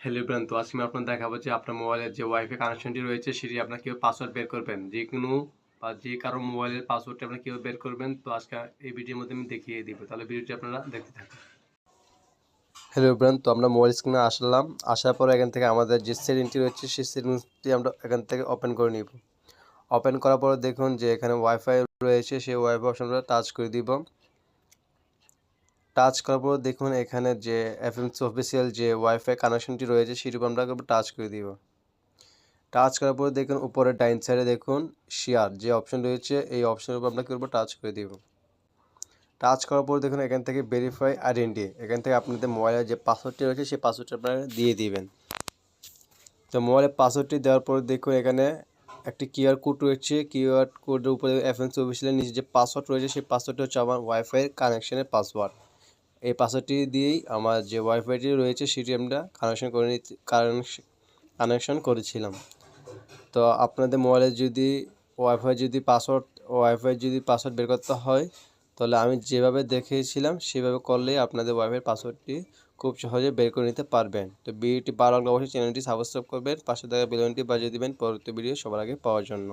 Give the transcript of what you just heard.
Hello bran তো আজকে আমি আপনার দেখাবো যে আপনার মোবাইলের যে ওয়াইফাই কানেকশনটি রয়েছে, সেটি আপনার কীভাবে পাসওয়ার্ড বের করবেন। যে কোনো বা যে কারও মোবাইলের পাসওয়ার্ডটি আপনার কীভাবে বের করবেন, তো আজকে এই ভিডিওর মধ্যে আমি দেখিয়ে দিব। তাহলে ভিডিওটি আপনারা দেখতে থাকুন। হ্যালো ব্রান তো আমরা মোবাইল স্ক্রিনে আসলাম। আসার পর এখান থেকে আমাদের যে সেটিংটি রয়েছে, সেই সেটিংসটি আমরা এখান থেকে ওপেন করে নিব। ওপেন করার পর দেখুন যে এখানে ওয়াইফাই রয়েছে, সেই ওয়াইফাই অপশনটা টাচ করে দিব। টাচ করার পর দেখুন এখানে যে এফএমসি অফিসিয়াল যে ওয়াইফাই কানেকশনটি রয়েছে সেটির উপর আমরা টাচ করে দিব। টাচ করার পর দেখুন উপরে ডাইন সাইডে দেখুন শেয়ার যে অপশন রয়েছে, এই অপশনের উপর আমরা করব টাচ করে দিব। টাচ করার পর দেখুন এখান থেকে ভেরিফাই আইডেন্টি এখান থেকে আপনাদের মোবাইলের যে পাসওয়ার্ডটি রয়েছে, সেই পাসওয়ার্ডটি আপনারা দিয়ে দিবেন। তো মোবাইলের পাসওয়ার্ডটি দেওয়ার পর দেখুন এখানে একটি কিউআর কোড রয়েছে কিউআর কোডের উপরে এফএনসি অফিসিয়ালের নিচে যে পাসওয়ার্ড রয়েছে, সেই পাসওয়ার্ডটি হচ্ছে আমার ওয়াইফাই কানেকশনের পাসওয়ার্ড এই পাসওয়ার্ডটি দিয়েই আমার যে ওয়াইফাইটি রয়েছে সেটি আমরা কানেকশন করে নিতে কানেকশন করেছিলাম। তো আপনাদের মোবাইলে যদি ওয়াইফাই যদি পাসওয়ার্ড ওয়াইফাই যদি পাসওয়ার্ড বের করতে হয়, তাহলে আমি যেভাবে দেখিয়েছিলাম, সেভাবে করলেই আপনাদের ওয়াইফাই পাসওয়ার্ডটি খুব সহজে বের করে নিতে পারবেন। তো ভিডিওটি ভালো লাগলে অবশ্যই চ্যানেলটি সাবস্ক্রাইব করবেন, পাশে থাকা বেলনটি বাজিয়ে দিবেন পরবর্তী ভিডিও সবার আগে পাওয়ার জন্য।